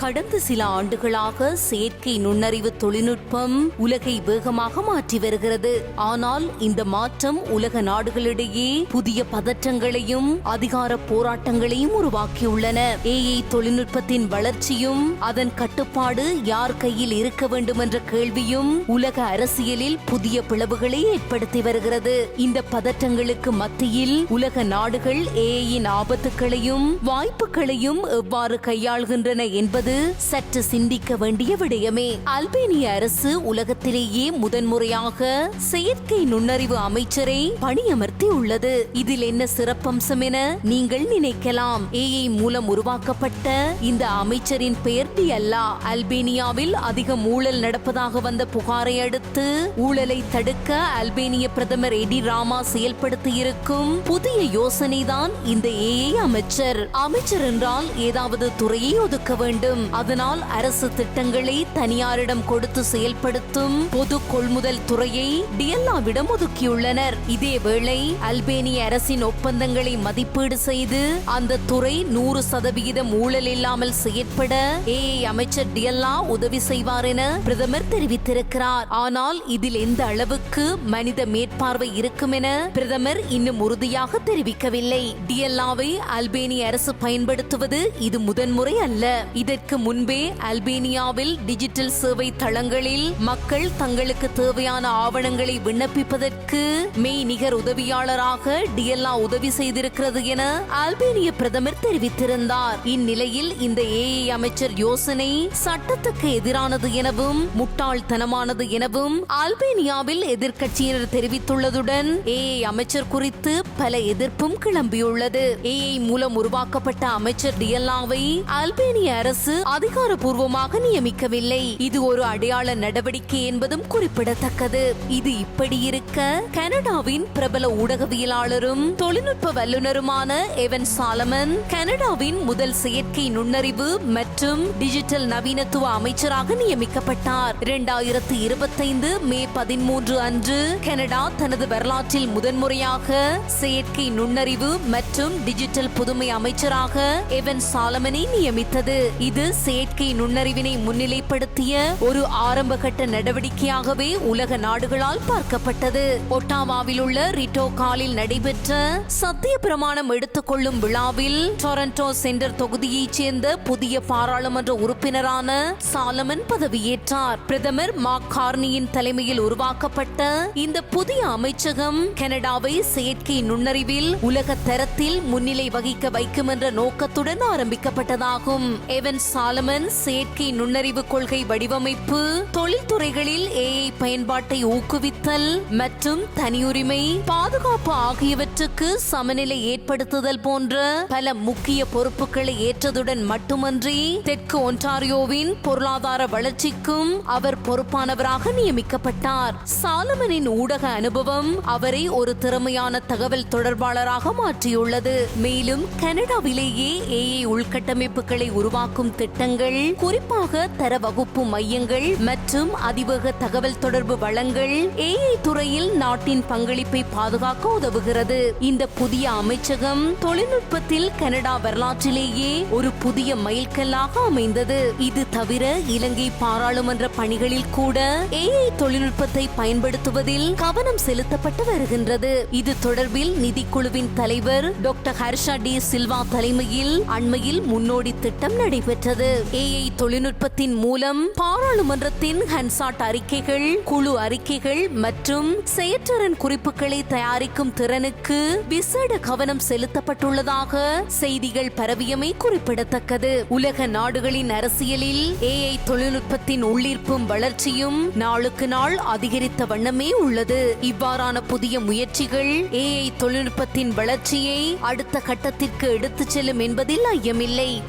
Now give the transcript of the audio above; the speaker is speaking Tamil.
கடந்த சில ஆண்டுகளாக செயற்கை நுண்ணறிவு தொழில்நுட்பம் உலகை வேகமாக மாற்றி வருகிறது. ஆனால் இந்த மாற்றம் உலக நாடுகளிடையே புதிய பதற்றங்களையும் அதிகார போராட்டங்களையும் உருவாக்கியுள்ளன. ஏஐ தொழில்நுட்பத்தின் வளர்ச்சியும் அதன் கட்டுப்பாடு யார் கையில் இருக்க வேண்டும் என்ற கேள்வியும் உலக அரசியலில் புதிய பிளவுகளை ஏற்படுத்தி வருகிறது. இந்த பதற்றங்களுக்கு மத்தியில் உலக நாடுகள் ஏஐயின் ஆபத்துக்களையும் வாய்ப்புகளையும் எவ்வாறு கையாள்கின்றன என்பது சற்று சிந்திக்க வேண்டிய விடயமே அல்பேனிய அரசு உலகத்திலேயே முதன்முறையாக செயற்கை நுண்ணறிவு அமைச்சரை பணியமர்த்தி உள்ளது இதில் என்ன சிறப்பம்சம் என நீங்கள் நினைக்கலாம். ஏஐ மூலம் உருவாக்கப்பட்ட இந்த அமைச்சரின் பெயர் டியல்லா அல்பேனியாவில் அதிக ஊழல் நடப்பதாக வந்த புகாரை அடுத்து ஊழலை தடுக்க அல்பேனிய பிரதமர் எடி ராமா செயல்படுத்தி இருக்கும் புதிய யோசனைதான் இந்த ஏஐ அமைச்சர். அமைச்சர் என்றால் ஏதாவது துறையை ஒதுக்க வேண்டும். அதனால் அரசு திட்டங்களை தனியாரிடம் கொடுத்து செயல்படுத்தும் பொது கொள்முதல் துறையை டிஎல்லாவிடம் ஒதுக்கியுள்ளனர். இதேவேளை அல்பேனிய அரசின் ஒப்பந்தங்களை மதிப்பீடு செய்து அந்த துறை நூறு சதவிகிதம் ஊழல் இல்லாமல் செயற்பட ஏஐ அமைச்சர் டிஎல்லா உதவி செய்வார் என பிரதமர் தெரிவித்திருக்கிறார். ஆனால் இதில் எந்த அளவுக்கு மனித மேற்பார்வை இருக்கும் என பிரதமர் இன்னும் உறுதியாக தெரிவிக்கவில்லை. டிஎல்லாவை அல்பேனிய அரசு பயன்படுத்துவது இது முதன்முறை அல்ல. இதற்கு முன்பே அல்பேனியாவில் டிஜிட்டல் சேவை தளங்களில் மக்கள் தங்களுக்கு தேவையான ஆவணங்களை விண்ணப்பிப்பதற்கு மெய் நிகர் உதவியாளராக டிஎல்லா உதவி செய்திருக்கிறது என அல்பேனிய பிரதமர் தெரிவித்திருந்தார். இந்நிலையில் இந்த ஏஐ அமைச்சர் யோசனை சட்டத்துக்கு எதிரானது எனவும் முட்டாள்தனமானது எனவும் அல்பேனியாவில் எதிர்க்கட்சியினர் தெரிவித்துள்ளதுடன் ஏஐ அமைச்சர் குறித்து பல எதிர்ப்பும் கிளம்பியுள்ளது. ஏஐ மூலம் உருவாக்கப்பட்ட அமைச்சர் டியல்லாவை அல்பேனிய அரசு அரசு அதிகாரப்பூர்வமாக நியமிக்கவில்லை. இது ஒரு அடையாள நடவடிக்கை என்பதும் குறிப்பிடத்தக்கது. இது இப்படி இருக்க? கனடாவின் பிரபல ஊடகவியலாளரும் தொழில்நுட்ப வல்லுநருமான எவன் சாலமன் கனடாவின் முதல் செயற்கை நுண்ணறிவு மற்றும் டிஜிட்டல் நவீனத்துவ அமைச்சராக நியமிக்கப்பட்டார். இரண்டாயிரத்தி இருபத்தைந்து மே பதிமூன்று அன்று கனடா தனது வரலாற்றில் முதன்முறையாக செயற்கை நுண்ணறிவு மற்றும் டிஜிட்டல் புதுமை அமைச்சராக எவன் சாலமனை நியமித்தது. இது செயற்கை நுண்ணறிவினை முன்னிலைப்படுத்திய ஒரு ஆரம்பகட்ட நடவடிக்கையாகவே உலக நாடுகளால் பார்க்கப்பட்டது. ஒட்டாவாவில் உள்ள ரிட்டோ காலில் நடைபெற்ற சத்திய பிரமாணம் எடுத்துக்கொள்ளும் விழாவில் டொரண்டோ சென்டர் தொகுதியைச் சேர்ந்த புதிய பாராளுமன்ற உறுப்பினரான சாலமன் பதவியேற்றார். பிரதமர் மார்க் கார்னியின் தலைமையில் உருவாக்கப்பட்ட இந்த புதிய அமைச்சகம் கனடாவை செயற்கை நுண்ணறிவில் உலக தரத்தில் முன்னிலை வகிக்க வைக்கும் என்ற நோக்கத்துடன் ஆரம்பிக்கப்பட்டதாகும். எவன்ஸ் சாலமன் செயற்கை நுண்ணறிவு கொள்கை வடிவமைப்பு தொழில்துறைகளில் ஏஐ பயன்பாட்டை ஊக்குவித்தல் மற்றும் தனியுரிமை பாதுகாப்பு ஆகியவற்றுக்கு சமநிலை ஏற்படுத்துதல் போன்ற பல முக்கிய பொறுப்புகளை ஏற்றதுடன் மட்டுமன்றி தெற்கு ஒன்டாரியோவின் பொருளாதார வளர்ச்சிக்கும் அவர் பொறுப்பானவராக நியமிக்கப்பட்டார். சாலமனின் ஊடக அனுபவம் அவரை ஒரு திறமையான தகவல் தொடர்பாளராக மாற்றியுள்ளது. மேலும் கனடாவிலேயே ஏஐ உள்கட்டமைப்புகளை உருவாக்கும் திட்டங்கள் குறிப்பாக தர வகுப்பு மையங்கள் மற்றும் அதிவேக தகவல் தொடர்பு வளங்கள் ஏஐ துறையில் நாட்டின் பங்களிப்பை பாதுகாக்க உதவுகிறது. இந்த புதிய அமைச்சகம் தொழில்நுட்பத்தில் கனடா வரலாற்றிலேயே ஒரு புதிய மைல்கல்லாக அமைந்தது. இது தவிர இலங்கை பாராளுமன்ற பணிகளில் கூட ஏஐ தொழில்நுட்பத்தை பயன்படுத்துவதில் கவனம் செலுத்தப்பட்டு வருகின்றது. இது தொடர்பில் நிதிக்குழுவின் தலைவர் டாக்டர் ஹர்ஷா டி சில்வா தலைமையில் அண்மையில் முன்னோடி திட்டம் நடைபெற்றது. ஏஐ தொழில்நுட்பத்தின் மூலம் பாராளுமன்றத்தின் ஹன்சாட் அறிக்கைகள் குழு அறிக்கைகள் மற்றும் செயற்றரன் குறிப்புகளை தயாரிக்கும் திறனுக்கு விசேட கவனம் செலுத்தப்பட்டுள்ளதாக செய்திகள் பரவியமை குறிப்பிடத்தக்கது. உலக நாடுகளின் அரசியலில் ஏஐ தொழில்நுட்பத்தின் உள்ளீர்ப்பும் வளர்ச்சியும் நாளுக்கு நாள் அதிகரித்த வண்ணமே உள்ளது. இவ்வாறான புதிய முயற்சிகள் ஏஐ தொழில்நுட்பத்தின் வளர்ச்சியை அடுத்த கட்டத்திற்கு எடுத்துச் செல்லும் என்பதில் ஐயமில்லை.